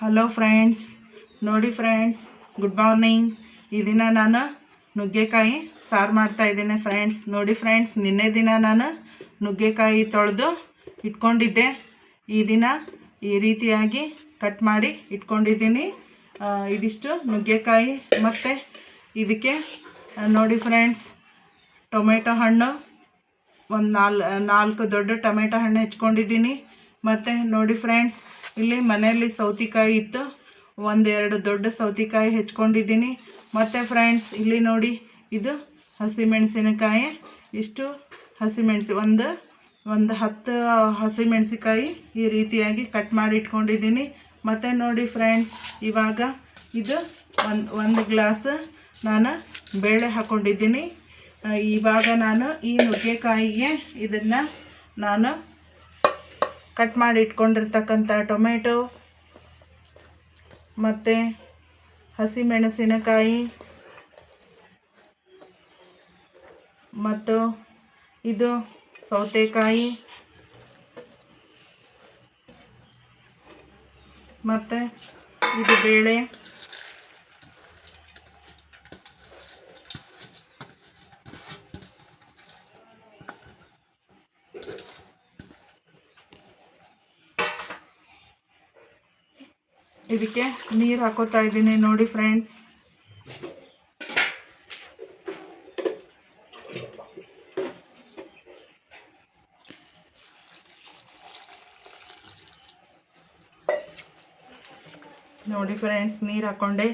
Hello friends ನೋಡಿ friends good morning ಈ ದಿನ ನಾನು ನುಗ್ಗೆಕಾಯಿ ಸಾರು ಮಾಡ್ತಾ ಇದ್ದೀನಿ ಫ್ರೆಂಡ್ಸ್ ನೋಡಿ ಫ್ರೆಂಡ್ಸ್ ನಿನ್ನೆ ದಿನ ನಾನು ನುಗ್ಗೆಕಾಯಿ ತೊಳೆದು ಇಟ್ಕೊಂಡಿದ್ದೆ. ಈ ದಿನ ಈ ರೀತಿಯಾಗಿ ಕಟ್ ಮಾಡಿ ಇಟ್ಕೊಂಡಿದ್ದೀನಿ. ಇದಿಷ್ಟು ನುಗ್ಗೆಕಾಯಿ ಮತ್ತು ಇದಕ್ಕೆ ನೋಡಿ ಫ್ರೆಂಡ್ಸ್ ಟೊಮೆಟೊ ಹಣ್ಣು. ಒಂದು ನಾಲ್, ನಾಲ್ಕು ದೊಡ್ಡ ಟೊಮೆಟೊ ಹಣ್ಣು ಹೆಚ್ಕೊಂಡಿದ್ದೀನಿ. ಮತ್ತು ನೋಡಿ ಫ್ರೆಂಡ್ಸ್ ಇಲ್ಲಿ ಮನೆಯಲ್ಲಿ ಸೌತಿಕಾಯಿ ಇತ್ತು. ಒಂದೆರಡು ದೊಡ್ಡ ಸೌತಿಕಾಯಿ ಹೆಚ್ಕೊಂಡಿದ್ದೀನಿ. ಮತ್ತು ಫ್ರೆಂಡ್ಸ್ ಇಲ್ಲಿ ನೋಡಿ ಇದು ಹಸಿಮೆಣಸಿನಕಾಯಿ. ಇಷ್ಟು ಹಸಿಮೆಣಸಿ, ಒಂದು ಒಂದು ಹತ್ತು ಹಸಿಮೆಣಸಿಕಾಯಿ ಈ ರೀತಿಯಾಗಿ ಕಟ್ ಮಾಡಿ ಇಟ್ಕೊಂಡಿದ್ದೀನಿ. ಮತ್ತು ನೋಡಿ ಫ್ರೆಂಡ್ಸ್ ಇವಾಗ ಇದು ಒಂದು ಒಂದು ಗ್ಲಾಸ್ ನಾನು ಬೇಳೆ ಹಾಕ್ಕೊಂಡಿದ್ದೀನಿ ಇವಾಗ ನಾನು ಈ ನುಗ್ಗೆಕಾಯಿಗೆ ಇದನ್ನು ನಾನು ಕಟ್ ಮಾಡಿ ಇಟ್ಕೊಂಡಿರ್ತಕ್ಕಂಥ ಟೊಮೆಟೊ ಮತ್ತು ಹಸಿಮೆಣಸಿನಕಾಯಿ ಮತ್ತು ಇದು ಸೌತೆಕಾಯಿ ಮತ್ತು ಇದು ಬೇಳೆ. ಇದಕ್ಕೆ ನೀರು ಹಾಕೋತಾ ಇದ್ದೀನಿ ನೋಡಿ ಫ್ರೆಂಡ್ಸ್ ನೋಡಿ ಫ್ರೆಂಡ್ಸ್ ನೀರು ಹಾಕ್ಕೊಂಡೆ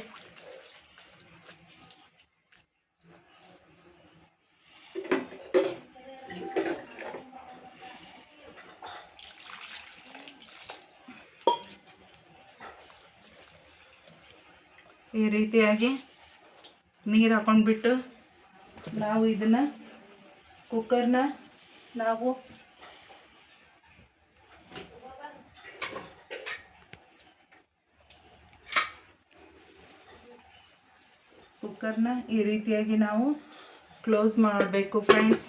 ಈ ರೀತಿಯಾಗಿ ನೀರು ಹಾಕೊಂಡ್ಬಿಟ್ಟು ನಾವು ಇದನ್ನು ಕುಕ್ಕರ್ನ ನಾವು ಕುಕ್ಕರ್ನ ಈ ರೀತಿಯಾಗಿ ನಾವು ಕ್ಲೋಸ್ ಮಾಡಬೇಕು ಫ್ರೆಂಡ್ಸ್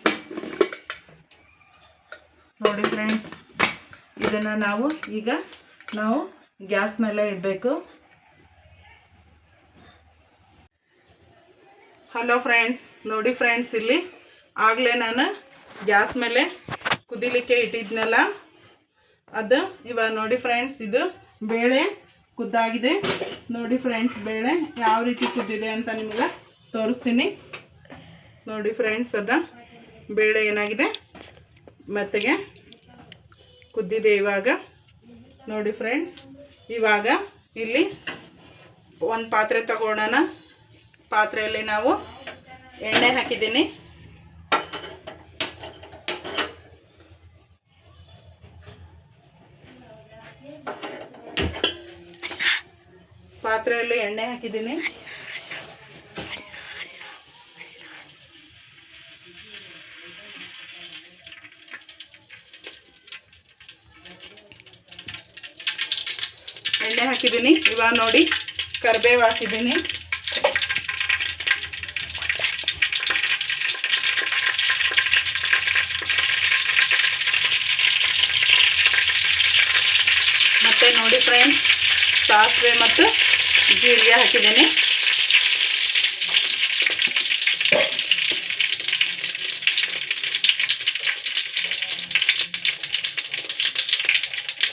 ನೋಡಿ ಫ್ರೆಂಡ್ಸ್ ಇದನ್ನು ನಾವು ಈಗ ನಾವು ಗ್ಯಾಸ್ ಮೇಲೆ ಇಡಬೇಕು. ಹಲೋ ಫ್ರೆಂಡ್ಸ್ ನೋಡಿ ಫ್ರೆಂಡ್ಸ್ ಇಲ್ಲಿ ಆಗಲೇ ನಾನು ಗ್ಯಾಸ್ ಮೇಲೆ ಕುದಿಲಿಕ್ಕೆ ಇಟ್ಟಿದ್ನಲ್ಲ. ಅದು ಇವಾಗ ನೋಡಿ ಫ್ರೆಂಡ್ಸ್ ಇದು ಬೇಳೆ ಕುದ್ದಾಗಿದೆ. ನೋಡಿ ಫ್ರೆಂಡ್ಸ್ ಬೇಳೆ ಯಾವ ರೀತಿ ಕುದ್ದಿದೆ ಅಂತ ನಿಮಗೆ ತೋರಿಸ್ತೀನಿ. ನೋಡಿ ಫ್ರೆಂಡ್ಸ್ ಅದ ಬೇಳೆ ಏನಾಗಿದೆ? ಮತ್ತೆಗೆ ಕುದ್ದಿದೆ ಇವಾಗ. ನೋಡಿ ಫ್ರೆಂಡ್ಸ್ ಇವಾಗ ಇಲ್ಲಿ ಒಂದು ಪಾತ್ರೆ ತಗೊಳ್ಳೋಣ ಪಾತ್ರೆಯಲ್ಲಿ ನಾವು ಎಣ್ಣೆ ಹಾಕಿದ್ದೀನಿ. ಪಾತ್ರೆಯಲ್ಲಿ ಎಣ್ಣೆ ಹಾಕಿದ್ದೀನಿ. ಎಣ್ಣೆ ಹಾಕಿದ್ದೀನಿ. ಇವಾಗ ನೋಡಿ ಕರಿಬೇವು ಹಾಕಿದ್ದೀನಿ. ಮತ್ತು ನೋಡಿ ಫ್ರೆಂಡ್ಸ್ ಸಾಸಿವೆ ಮತ್ತು ಜೀರಿಗೆ ಹಾಕಿದ್ದೀನಿ.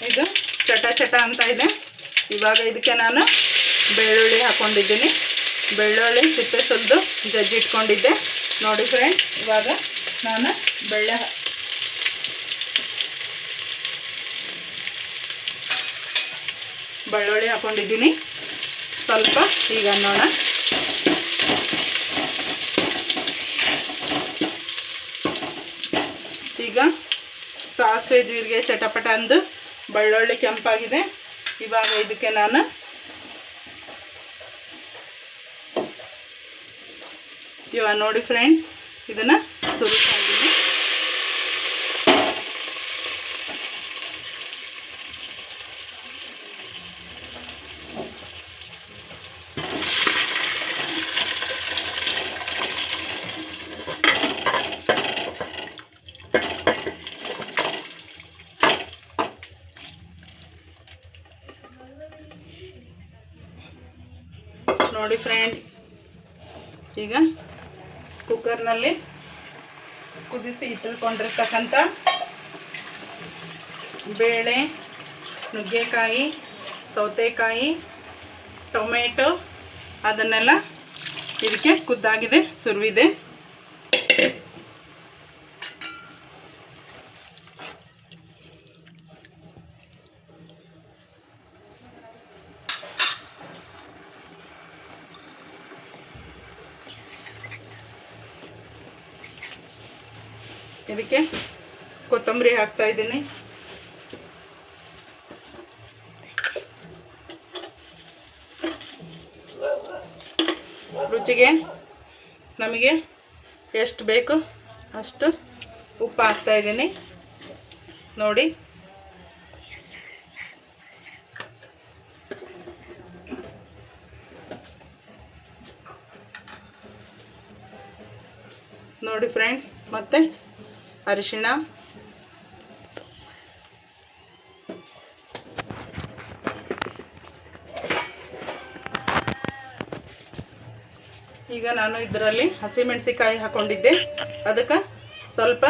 ಇದು ಚಟ ಚಟ ಅಂತ ಇದೆ. ಇವಾಗ ಇದಕ್ಕೆ ನಾನು ಬೆಳ್ಳುಳ್ಳಿ ಹಾಕ್ಕೊಂಡಿದ್ದೀನಿ ಬೆಳ್ಳುಳ್ಳಿ ಸಿಪ್ಪೆ ಸುಲಿದು ಜಜ್ಜಿ ಇಟ್ಕೊಂಡಿದ್ದೆ ನೋಡಿ ಫ್ರೆಂಡ್ಸ್ ಇವಾಗ ನಾನು ಬೆಳ್ಳೆ ಬೆಳ್ಳುಳ್ಳಿ ಹಾಕೊಂಡಿದ್ದೀನಿ. ಸ್ವಲ್ಪ ಈಗ ಅನ್ನೋಣ ಈಗ ಸಾಸಿವೆ ಜೀರಿಗೆ ಚಟಪಟ ಅಂದು ಬೆಳ್ಳುಳ್ಳಿ ಕೆಂಪಾಗಿದೆ. ಇವಾಗ ಇದಕ್ಕೆ ನಾನು ಇವಾಗ ನೋಡಿ ಫ್ರೆಂಡ್ಸ್ ಇದನ್ನು ಸುರಿತಾ ನೋಡಿ ಫ್ರೆಂಡ್. ಈಗ ಕುಕ್ಕರ್ನಲ್ಲಿ ಕುದಿಸಿ ಇಟ್ಟುಕೊಂಡಿರ್ತಕ್ಕಂಥ ಬೇಳೆ ನುಗ್ಗೆಕಾಯಿ ಸೌತೆಕಾಯಿ ಟೊಮೆಟೊ ಅದನ್ನೆಲ್ಲ ಇದಕ್ಕೆ ಕುದ್ದಾಗಿದೆ ಸುರುವಿದೆ. ಇದಕ್ಕೆ ಕೊತ್ತಂಬರಿ ಹಾಕ್ತಾ ಇದ್ದೀನಿ. ರುಚಿಗೆ ನಮಗೆ ಎಷ್ಟು ಬೇಕು ಅಷ್ಟು ಉಪ್ಪು ಹಾಕ್ತಾ ಇದ್ದೀನಿ. ನೋಡಿ. ನೋಡಿ ಫ್ರೆಂಡ್ಸ್, ಮತ್ತೆ ಅರಿಶಿಣ. ಈಗ ನಾನು ಇದರಲ್ಲಿ ಹಸಿಮೆಣಸಿಕಾಯಿ ಹಾಕೊಂಡಿದ್ದೆ. ಅದಕ್ಕೆ ಸ್ವಲ್ಪ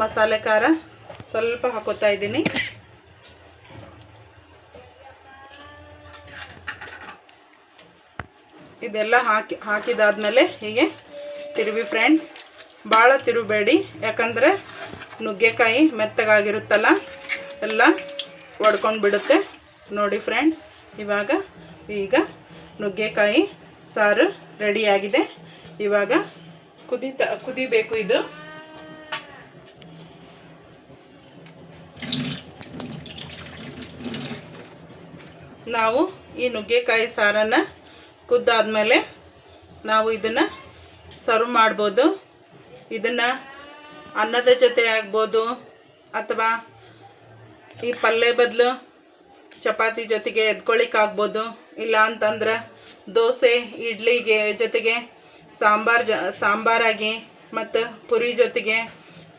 ಮಸಾಲೆ ಖಾರ ಸ್ವಲ್ಪ ಹಾಕೋತಾ ಇದ್ದೀನಿ. ಇದೆಲ್ಲ ಹಾಕಿ ಹಾಕಿದಾದ್ಮೇಲೆ ಹೀಗೆ ತಿರುವಿ ಫ್ರೆಂಡ್ಸ್ ಭಾಳ ತಿರುಬೇಡಿ, ಯಾಕಂದರೆ ನುಗ್ಗೆಕಾಯಿ ಮೆತ್ತಗಾಗಿರುತ್ತಲ್ಲ, ಎಲ್ಲ ಒಡ್ಕೊಂಡು ಬಿಡುತ್ತೆ. ನೋಡಿ ಫ್ರೆಂಡ್ಸ್ ಇವಾಗ ಈಗ ನುಗ್ಗೆಕಾಯಿ ಸಾರು ರೆಡಿಯಾಗಿದೆ. ಇವಾಗ ಕುದಿತ, ಕುದಿಬೇಕು ಇದು. ನಾವು ಈ ನುಗ್ಗೆಕಾಯಿ ಸಾರನ್ನು ಕುದ್ದಾದ್ಮೇಲೆ ನಾವು ಇದನ್ನು ಸರ್ವ್ ಮಾಡ್ಬೋದು. ಇದನ್ನು ಅನ್ನದ ಜೊತೆ ಆಗ್ಬೋದು ಅಥವಾ ಈ ಪಲ್ಯ ಬದಲು ಚಪಾತಿ ಜೊತೆಗೆ ಎದ್ಕೊಳ್ಳಿಕ್ಕಾಗ್ಬೋದು ಇಲ್ಲ ಅಂತಂದ್ರೆ ದೋಸೆ, ಇಡ್ಲಿಗೆ ಜೊತೆಗೆ ಸಾಂಬಾರು ಜ, ಸಾಂಬಾರಾಗಿ ಮತ್ತು ಪುರಿ ಜೊತೆಗೆ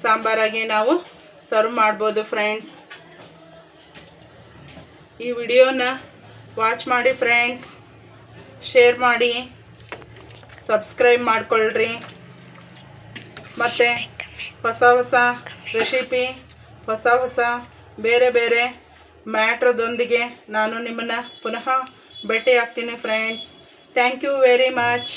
ಸಾಂಬಾರಾಗಿ ನಾವು ಸರ್ವ್ ಮಾಡ್ಬೋದು ಫ್ರೆಂಡ್ಸ್. ಈ ವಿಡಿಯೋನ ವಾಚ್ ಮಾಡಿ ಫ್ರೆಂಡ್ಸ್. ಶೇರ್ ಮಾಡಿ, ಸಬ್ಸ್ಕ್ರೈಬ್ ಮಾಡ್ಕೊಳ್ರಿ. ಮತ್ತು ಹೊಸ ಹೊಸ ರೆಸಿಪಿ ಹೊಸ ಹೊಸ ಬೇರೆ ಬೇರೆ ಮ್ಯಾಟ್ರದೊಂದಿಗೆ ನಾನು ನಿಮ್ಮನ್ನು ಪುನಃ ಭೇಟಿ ಆಗ್ತೀನಿ friends thank you very much